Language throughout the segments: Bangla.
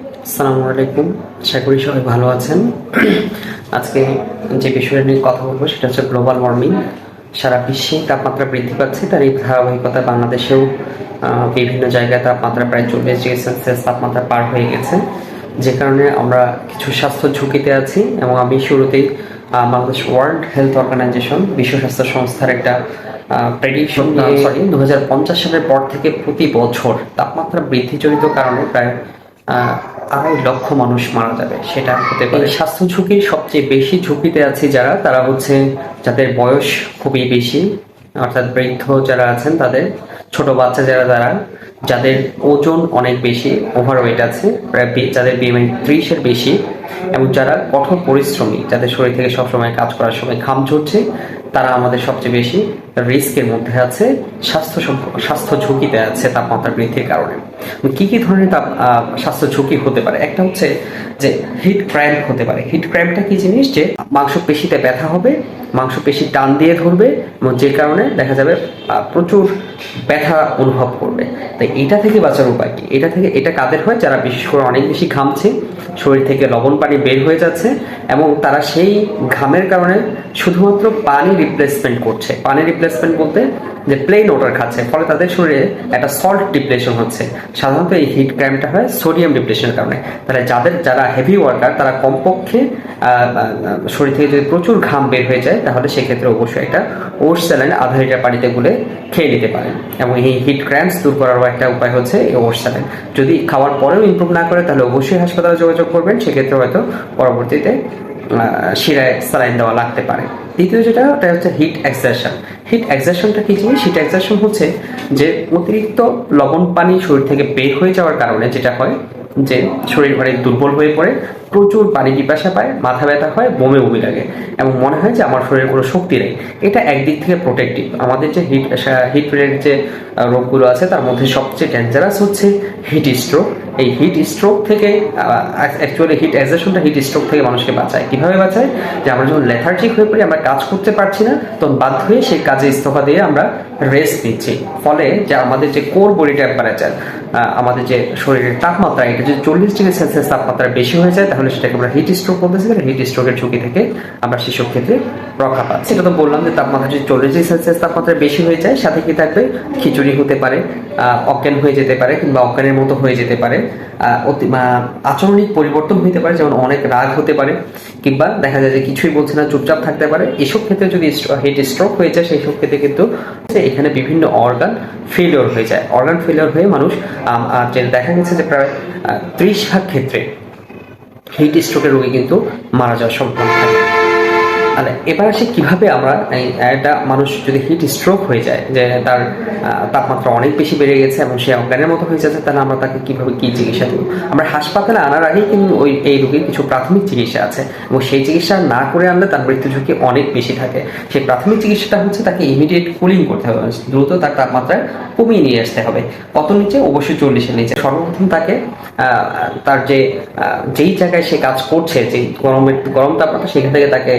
আসসালামু আলাইকুম। আশা করি সবাই ভালো আছেন। আজকে যে বিষয় নিয়ে কথা বলব সেটা হচ্ছে গ্লোবাল ওয়ার্মিং সারা বিশ্বে তাপমাত্রা বৃদ্ধি পাচ্ছে তার এই ধারাবাহিকতা বাংলাদেশেও বিভিন্ন জায়গায় তাপমাত্রা প্রায় চল্লিশ ডিগ্রি সেলসিয়াস তাপমাত্রা পার হয়ে গেছে। যে কারণে আমরা কিছু স্বাস্থ্য ঝুঁকিতে আছি এবং আমি শুরুতেই বাংলাদেশ ওয়ার্ল্ড হেলথ অর্গানাইজেশন বিশ্ব স্বাস্থ্য সংস্থার একটা প্রেডিকশন সরি দু হাজার পঞ্চাশ সালের পর থেকে প্রতি বছর তাপমাত্রা বৃদ্ধিজনিত কারণে প্রায় আড়াই লক্ষ মানুষ মারা যাবে, সেটা হতে পারে। স্বাস্থ্য ঝুঁকির সবচেয়ে বেশি ঝুঁকিতে আছে যারা, তারা হচ্ছে যাদের বয়স খুবই বেশি, অর্থাৎ বৃদ্ধ যারা আছেন, তাদের ছোট বাচ্চা যারা, তারা যাদের ওজন অনেক বেশি ওভারওয়েট আছে, প্রায় যাদের বিএমআই ত্রিশের বেশি, এবং যারা কঠোর পরিশ্রমী, যাদের শরীর থেকে সবসময় কাজ করার সময় ঘাম ঝরছে, তারা আমাদের সবচেয়ে বেশি রিস্কের মধ্যে আছে, স্বাস্থ্য স্বাস্থ্য ঝুঁকিতে আছে তাপমাত্রা বৃদ্ধির কারণে। কি কি ধরনের তাপ স্বাস্থ্য ঝুঁকি হতে পারে? একটা হচ্ছে যে হিট ক্র্যাম্প হতে পারে। হিট ক্র্যাম্পটা কি জিনিস? যে মাংসপেশিতে ব্যথা হবে, মাংসপেশি টান দিয়ে ধরবে, এবং যে কারণে দেখা যাবে প্রচুর ব্যথা অনুভব করবে। তাই এটা থেকে বাঁচার উপায় কি? এটা থেকে, এটা কাদের হয়? যারা বিশেষ করে অনেক বেশি ঘামছে, শরীর থেকে লবণ পানি বের হয়ে যাচ্ছে, এবং তারা সেই ঘামের কারণে শুধুমাত্র পানি রিপ্লেসমেন্ট করছে। পানি রিপ্লেসমেন্ট বলতে যে প্লেন ওয়াটার খাচ্ছে, ফলে তাদের শরীরে একটা সল্ট ডিপ্লেশন হচ্ছে। সাধারণত এই হিট ক্র্যাম্পটা হয় সোডিয়াম ডিপ্লেশনের কারণে। তাহলে যাদের, যারা হেভি ওয়ার্কার তারা কমপক্ষে শরীর থেকে যদি প্রচুর ঘাম বের হয়ে যায়, তাহলে সেক্ষেত্রে অবশ্যই একটা ওটস স্যালাইন আধা লিটার পানিতে গুলে খেয়ে নিতে পারেন। এবং এই হিট ক্র্যাম্পস দূর করারও একটা উপায় হচ্ছে এই ওটস স্যালাইন যদি খাওয়ার পরেও ইমপ্রুভ না করে, তাহলে অবশ্যই হাসপাতালে যোগাযোগ করবেন। সেক্ষেত্রে হয়তো পরবর্তীতে শিরায় স্যালাইন দেওয়া লাগতে পারে। দ্বিতীয় যেটা, ওটা হচ্ছে হিট এক্সারশন হিট এক্সারশনটা কি জিনিস? হিট এক্সারশন হচ্ছে যে অতিরিক্ত লবণ পানি শরীর থেকে বের হয়ে যাওয়ার কারণে যেটা হয় যে শরীর অনেক দুর্বল হয়ে পড়ে, প্রচুর পানি পিপাসা পায়, মাথা ব্যথা হয়, বমি বমি লাগে এবং মনে হয় যে আমার শরীরে কোনো শক্তি নেই। এটা একদিক থেকে প্রোটেক্টিভ আমাদের যে হিট হিট রিলেটেড যে রোগগুলো আছে, তার মধ্যে সবচেয়ে ডেঞ্জারাস হচ্ছে হিট স্ট্রোক এই হিট স্ট্রোক থেকে অ্যাকচুয়ালি হিট এক্সারশনটা হিট স্ট্রোক থেকে মানুষকে বাঁচায়। কীভাবে বাঁচায়? যে আমরা যখন লেথার্জিক হয়ে পড়ি, আমরা কাজ করতে পারছি না, তখন বাধ্য হয়ে সেই কাজে ইস্তফা দিয়ে আমরা রেস্ট নিচ্ছি। ফলে যে আমাদের যে কোর বডি টেম্পারেচার আমাদের যে শরীরের তাপমাত্রা, এটা যদি চল্লিশ ডিগ্রি সেলসিয়াস তাপমাত্রা বেশি হয়ে যায়, তাহলে সেটাকে আমরা হিট স্ট্রোক বলতেছি। হিট স্ট্রোকের ঝুঁকি থেকে আমরা সেসব ক্ষেত্রে রক্ষা পাচ্ছি। সেটা তো বললাম যে তাপমাত্রা যদি চল্লিশ ডিগ্রি সেলসিয়াস তাপমাত্রা বেশি হয়ে যায়, সাথে কি থাকবে? খিচুড়ি হতে পারে অজ্ঞান হয়ে যেতে পারে কিংবা অজ্ঞানের মতো হয়ে যেতে পারে। আচরণিক পরিবর্তন হতে পারে, যেমন অনেক রাগ হতে পারে, কিংবা দেখা যায় যে কিছুই বলছে না, চুপচাপ থাকতে পারে। এসব ক্ষেত্রে যদি হিট স্ট্রোক হয়ে যায়, সেই সব ক্ষেত্রে কিন্তু এখানে বিভিন্ন অর্গান ফেলিওর হয়ে যায়। অর্গান ফেলিওর হয়ে মানুষ দেখা গেছে যে প্রায় ত্রিশ ভাগ ক্ষেত্রে হিট স্ট্রোকের রোগী কিন্তু মারা যাওয়ার সম্ভাবনা থাকে। তাহলে এবার আসে কীভাবে আমরা একটা মানুষ যদি হিট স্ট্রোক হয়ে যায়, যে তার তাপমাত্রা অনেক বেশি বেড়ে গেছে এবং সে অজ্ঞানের মতো হয়ে যাচ্ছে, তাহলে আমরা তাকে কীভাবে কি চিকিৎসা দেবো? আমরা হাসপাতালে আনার আগেই কিন্তু ওই, এই রোগীর কিছু প্রাথমিক চিকিৎসা আছে এবং সেই চিকিৎসা না করে আনলে তার মৃত্যু ঝুঁকি অনেক বেশি থাকে। সেই প্রাথমিক চিকিৎসাটা হচ্ছে তাকে ইমিডিয়েট কুলিং করতে হবে মানে দ্রুত তার তাপমাত্রা কমিয়ে নিয়ে আসতে হবে। কত নিচে অবশ্যই চল্লিশের নিচে। সর্বপ্রথম তাকে তার যে যেই জায়গায় সে কাজ করছে যে গরমের, গরম তাপমাত্রা, সেখান থেকে তাকে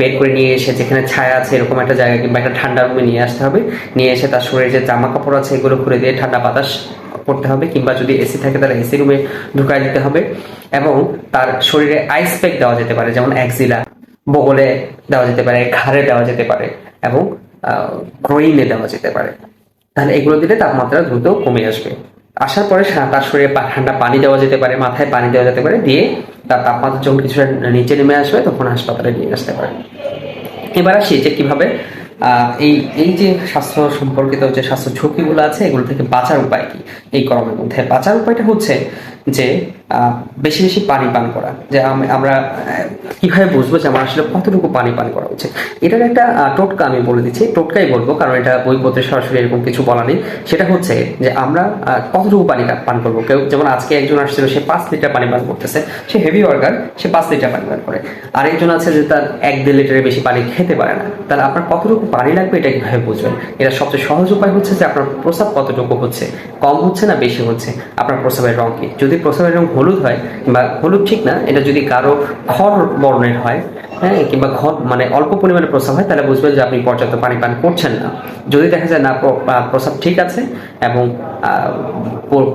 বের করে নিয়ে এসে যেখানে ছায়া আছে এরকম একটা জায়গা কিংবা একটা ঠান্ডা রুমে নিয়ে আসতে হবে। নিয়ে এসে তার শরীরে যে জামা কাপড় আছে এগুলো খুলে দিয়ে ঠান্ডা বাতাস করতে হবে কিংবা যদি এসি থাকে তাহলে এসি রুমে ঢুকাই দিতে হবে এবং তার শরীরে আইস প্যাক দেওয়া যেতে পারে, যেমন একজিলা বগলে দেওয়া যেতে পারে, ঘাড়ে দেওয়া যেতে পারে এবং গ্রোইনে দেওয়া যেতে পারে। তাহলে এগুলো দিলে তাপমাত্রা দ্রুত কমে আসবে। আসার পরে তার শরীরে ঠান্ডা পানি দেওয়া যেতে পারে, মাথায় পানি দেওয়া যেতে পারে, দিয়ে তার তাপমাত্রা যখন কিছুটা নিচে নেমে আসবে, তখন হাসপাতালে নিয়ে আসতে পারে। এবার আসি যে কীভাবে এই এই যে স্বাস্থ্য সম্পর্কিত যে স্বাস্থ্য ঝুঁকিগুলো আছে, এগুলো থেকে বাঁচার উপায় কি? এই গরমের মধ্যে বাঁচার উপায়টা হচ্ছে যে বেশি বেশি পানি পান করা, যে আমরা কীভাবে বুঝব যে আমার আসলে কতটুকু পানি পান করা উচিত? এটার একটা টোটকা আমি বলে দিচ্ছি। টোটকাই বলব, কারণ এটা বইপত্রে সরাসরি এরকম কিছু বলা নেই। সেটা হচ্ছে যে আমরা কতটুকু পানি পান করব? কেউ, যেমন আজকে একজন আসছিল, সে পাঁচ লিটার পানি পান করতেছে। সে হেভি ওয়ার্কার সে পাঁচ লিটার পানি পান করে। আরেকজন আছে যে তার এক দেড় লিটারের বেশি পানি খেতে পারে না। তাহলে আপনার কতটুকু পানি লাগবে এটা কীভাবে বুঝবেন? এটা সবচেয়ে সহজ উপায় হচ্ছে যে আপনার প্রস্রাব কতটুকু হচ্ছে? কম হচ্ছে না বেশি হচ্ছে? আপনার প্রস্রাবের রং কি? যদি প্রস্রাবের রং হলুদ হয় বা হলুদ ঠিক না, এটা যদি কারও খড় বর্ণের হয় হ্যাঁ কিংবা ঘন মানে অল্প পরিমাণে প্রস্রাব হয়, তাহলে বুঝবেন যে আপনি পর্যাপ্ত পানি পান করছেন না। যদি দেখা যায় না প্র- প্রস্রাব ঠিক আছে এবং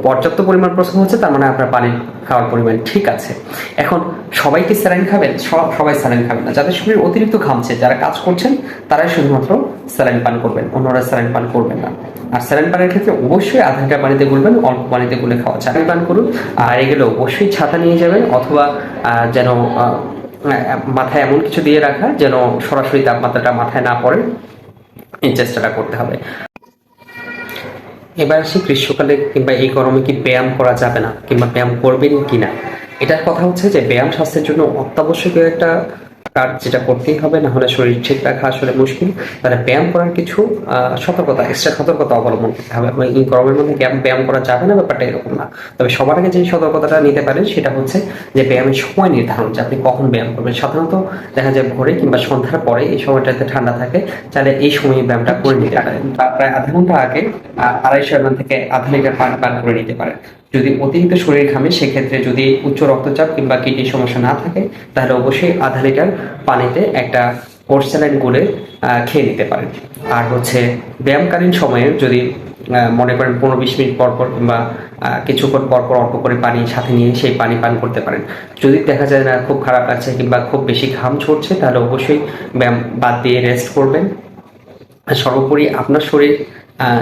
পর্যাপ্ত পরিমাণ প্রস্রাব হচ্ছে, তার মানে আপনার পানি খাওয়ার পরিমাণ ঠিক আছে। এখন সবাই কি স্যালাইন খাবেন? সব সবাই স্যালাইন খাবেন না। যাদের শরীর অতিরিক্ত ঘামছে যারা কাজ করছেন, তারাই শুধুমাত্র স্যালাইন পান করবেন, অন্যরা স্যালাইন পান করবেন না। আর স্যালাইন পানের ক্ষেত্রে অবশ্যই আধা লিটার পানিতে গুলবেন, অল্প পানিতে গুলে খাওয়া। স্যালাইন পান করুন। আর এগুলো অবশ্যই ছাতা নিয়ে যাবেন অথবা যেন মাথায় এমন কিছু দিয়ে রাখা যেন সরাসরি তাপমাত্রাটা মাথায় না পড়ে। এই চেষ্টাটা করতে হবে। এবার আসি গ্রীষ্মকালে কিংবা এই গরমে কি ব্যায়াম করা যাবে না কিংবা ব্যায়াম করবেন কিনা? এটার কথা হচ্ছে যে ব্যায়াম স্বাস্থ্যের জন্য অত্যাবশ্যকীয় একটা কাজ যেটা করতেই হবে, না হলে শরীর ঠিক রাখা আসলে মুশকিল। তাহলে ব্যায়াম করার কিছু সতর্কতা এক্সট্রা সতর্কতা অবলম্বন করতে হবে। এবং এই গরমের মধ্যে ব্যায়াম করা যাবে না, ব্যাপারটা এরকম না। তবে সবার আগে যে সতর্কতাটা নিতে পারেন, সেটা হচ্ছে যে ব্যায়ামের সময় নির্ধারণ, যে আপনি কখন ব্যায়াম করবেন। সাধারণত দেখা যায় ভোরে কিংবা সন্ধ্যার পরে এই সময়টাতে ঠান্ডা থাকে তাহলে এই সময়ে ব্যায়ামটা করে নিতে পারেন। প্রায় আধা ঘণ্টা আগে আড়াইশো এমএল থেকে আধা লিটার পানি পান করে নিতে পারেন। যদি অতিরিক্ত শরীর ঘামে, সেক্ষেত্রে যদি উচ্চ রক্তচাপ কিংবা কিডনির সমস্যা না থাকে, তাহলে অবশ্যই আধা লিটার পানিতে একটা কোর্স গুলে খেয়ে নিতে পারেন। আর হচ্ছে ব্যায়ামকালীন সময়ে যদি মনে করেন পনেরো বিশ মিনিট পর পর কিংবা কিছুক্ষণ পর পর অল্প করে পানি সাথে নিয়ে সেই পানি পান করতে পারেন। যদি দেখা যায় না খুব খারাপ লাগছে কিংবা খুব বেশি ঘাম ছড়ছে তাহলে অবশ্যই ব্যায়াম বাদ দিয়ে রেস্ট করবেন। সর্বোপরি আপনার শরীর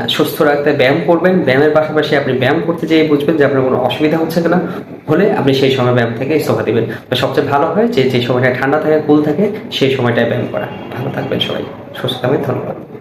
সুস্থ রাখতে ব্যায়াম করবেন। ব্যায়ামের পাশাপাশি আপনি ব্যায়াম করতে যেয়ে বুঝবেন যে আপনার কোনো অসুবিধা হচ্ছে কিনা। হলে আপনি সেই সময় ব্যায়াম থেকে ইস্তফা দেবেন। সবচেয়ে ভালো হয় যে যে সময়টা ঠান্ডা থাকে, কুল থাকে, সেই সময়টায় ব্যায়াম করা। ভালো থাকবেন সবাই। সুস্থ থাকবেন। ধন্যবাদ।